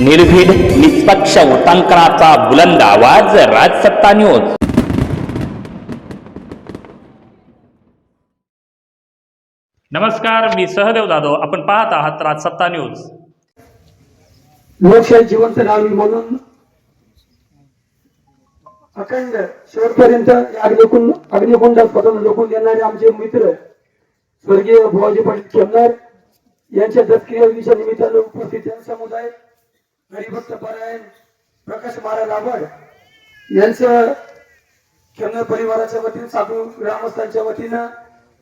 निर्भीड निष्पक्ष उटांकनाचा बुलंद आवाज राजसत्ता न्यूज. नमस्कार मी सहदेव जाधव. आपण पाहत आहात राजसत्ता न्यूज. लोकशाही जिवंत राहावी म्हणून अखंड शेवटपर्यंत या अग्निकुंड अग्निकुंडात स्वतंत्र लोकून देणारे आमचे मित्र स्वर्गीय बुवाजी पाटील खेमनार यांच्या दत्तक्रिया विधीच्या निमित्तानं उपस्थित समुदाय हरिभक्त परायण प्रकाश महाराज आव्हाड यांचं क्षण परिवाराच्या वतीनं साधू ग्रामस्थांच्या वतीनं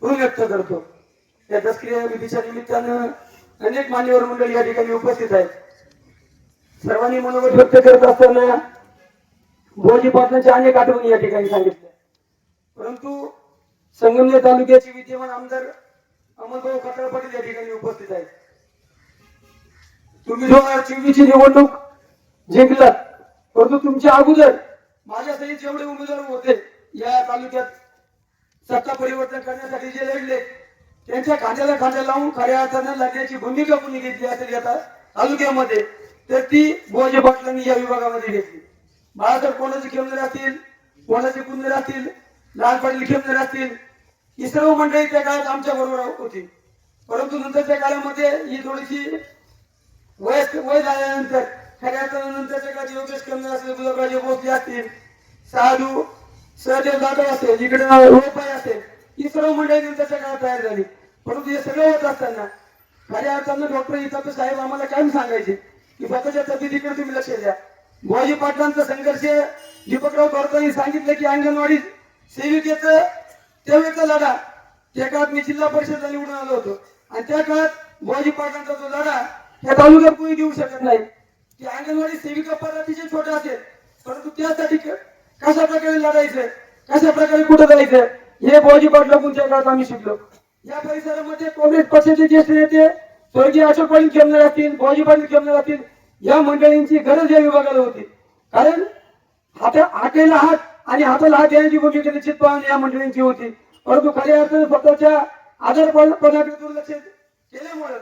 व्यक्त करतो. या दत्तक्रिया विधीच्या निमित्तानं अनेक मान्यवर मंडळ या ठिकाणी उपस्थित आहेत. सर्वांनी मनोगत व्यक्त करत असताना भोजी पाटलांच्या अनेक आठवणी या ठिकाणी सांगितल्या. परंतु संगमनेर तालुक्याचे विद्यमान आमदार अमलभाऊ खताळ पाटील या ठिकाणी उपस्थित आहेत. तुम्ही दोन हजार चोवीस ची निवडणूक जिंकलात. परंतु तुमच्या अगोदर माझ्या सहित जेवढे उमेदवार होते या तालुक्यात सत्ता परिवर्तन करण्यासाठी जे लढले त्यांच्या खांद्याला खांद्या लावून खऱ्या अर्थानं लढण्याची भूमिका कोणी घेतली असेल आता तालुक्यामध्ये तर ती भोजे पाटलांनी या विभागामध्ये घेतली. बाळासाहेब कोणाचे खेमनेर असतील कोणाचे कुंदर असतील लहान पाटील खेमनेर असतील ही सर्व मंडळी त्या काळात आमच्या बरोबर होती. परंतु नंतरच्या काळामध्ये ही थोडीशी वय वय झाल्यानंतर खऱ्या अर्थानंतर योग्य योगेश खेमनेर असतील गुलाबराजे भोसले असतील. साधू सहदेव जाधव असेल इकडे रोपाई असेल ही सर्व मंडळी त्यांच्या काळात तयार झाली. परंतु हे सगळं होत असताना खऱ्या अर्थानं डॉक्टर इथं साहेब आम्हाला काय सांगायचे की स्वतःच्या तब्येतीकडे तुम्ही लक्ष द्या. भोजी पाटलांचा संघर्ष दीपकराव थोरातांनी सांगितलं की अंगणवाडी सेविकेचं त्यावेळेचा लढा. त्या काळात मी जिल्हा परिषदला निवडून आलो होतो. आणि त्या काळात भोजी पाटलांचा जो लढा या तालुक्यात कोणी देऊ शकत नाही. की अंगणवाडी सेविका पद अतिशय छोटा असेल परंतु त्यासाठी कशा प्रकारे लढायचंय? कशा प्रकारे कुठं जायचंय? हे भोजी पाटलाकडून त्या काळात आम्ही शिकलो. या परिसरामध्ये काँग्रेस पक्षाचे ज्येष्ठ नेते स्वर्गीय अशोक पाटील खेमणार असतील भोजी पाटील खेमणार असतील या मंडळींची गरज या विभागाला होती. कारण हाता हाकेला हात आणि हाताला हात येण्याची भूमिका निश्चितपणे या मंडळींची होती. परंतु खऱ्या अर्थाने स्वतःच्या आजारपणाकडे दुर्लक्ष केल्यामुळे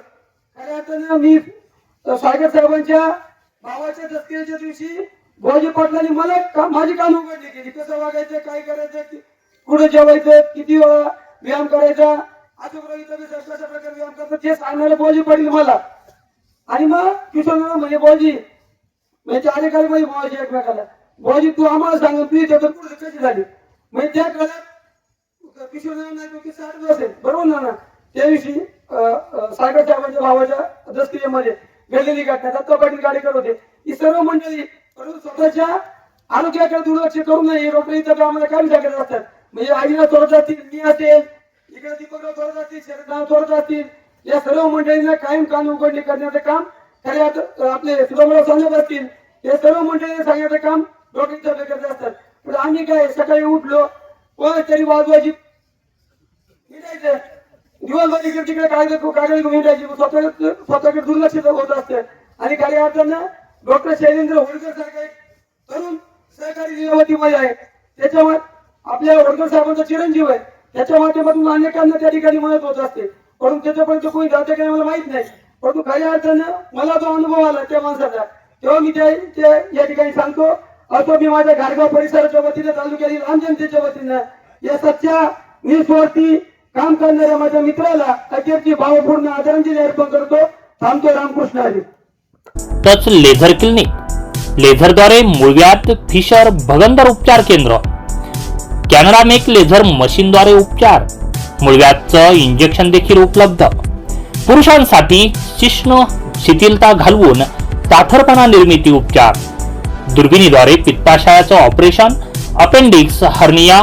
खऱ्या मी स्वागत सागर साहेबांच्या भावाच्या दसऱ्याच्या दिवशी बुवाजी पाटलांनी मला का- माझी कान उघडली केली कसं वागायचं काय करायचं कुठं जेवायचं किती वेळा व्यायाम करायचा? कशा प्रकारे व्यायाम करतात ते सांगणारे बुवाजी पाटील मला. आणि मग किशोर म्हणजे बुवाजी म्हणजे आले काळी म्हणजे बुवाजी एकमेकाला? बुवाजी तू आम्हाला सांग तू इथे पुढे कशी झाली? म्हणजे त्या काळात किशोर नाही असेल. बरोबर ना ना? त्या दिवशी सागर साहेबांच्या म्हणजे भावाच्या दस्तिकेमध्ये गेलेली घटना दत्ता पाटील गाडेकर होते. ही सर्व मंडळी स्वतःच्या आरोग्याकडे दुर्लक्ष करू नये रोटरीच्या कामाला आम्हाला काय सांगत असतात. म्हणजे आईला थोडं जातील मी असेल इकडे दीपकराव थोडत जातील शरदराव थोडत जातील. या सर्व मंडळींना कायम कान उघडणी करण्याचं काम खऱ्या आपले सुधामराव सांगत असतील. हे सर्व मंडळींना सांगण्याचं काम रोटरीच्या करत असतात. पण आम्ही काय सकाळी उठलो कोण तरी वाजवायची दिवसभर इकडे तिकडे कागद कागद घेऊन जायची. स्वतः स्वतःकडे दुर्लक्ष होत असते आणि काही अर्थानं डॉक्टर शैलेंद्र होळकर सारखा एक तरुण सहकारी लीलावतीमध्ये आहे. त्याच्यावर आपल्या होळकर साहेबांचा चिरंजीव आहे. त्याच्या माध्यमातून अनेकांना त्या ठिकाणी मदत होत असते. परंतु त्याच्यापर्यंत कोणी जाते का मला माहीत नाही. परंतु काही अर्थानं मला जो अनुभव आला त्या माणसाचा तेव्हा मी त्या या ठिकाणी सांगतो असो मी माझ्या घाटगाव परिसराच्या वतीनं तालुक्यातील आम जनतेच्या वतीनं या सच्च्या निस्वार्थी काम करणाऱ्या माझ्या मित्राला अखेरची भावपूर्ण आदरांजली अर्पण करतो. थांबतो Ramkrishna Hari touch laser clinic. लेझरद्वारे मुळव्यात फिशर भगंदर उपचार केंद्र. कॅनडा मेक लेझर मशीनद्वारे उपचार. मुळव्यातचं इंजेक्शन देखील उपलब्ध. पुरुषांसाठी शिष्ण शिथिलता घालवून ताठरपणा निर्मिती उपचार. दुर्बिणीद्वारे पित्ताशयाचं ऑपरेशन. Appendix hernia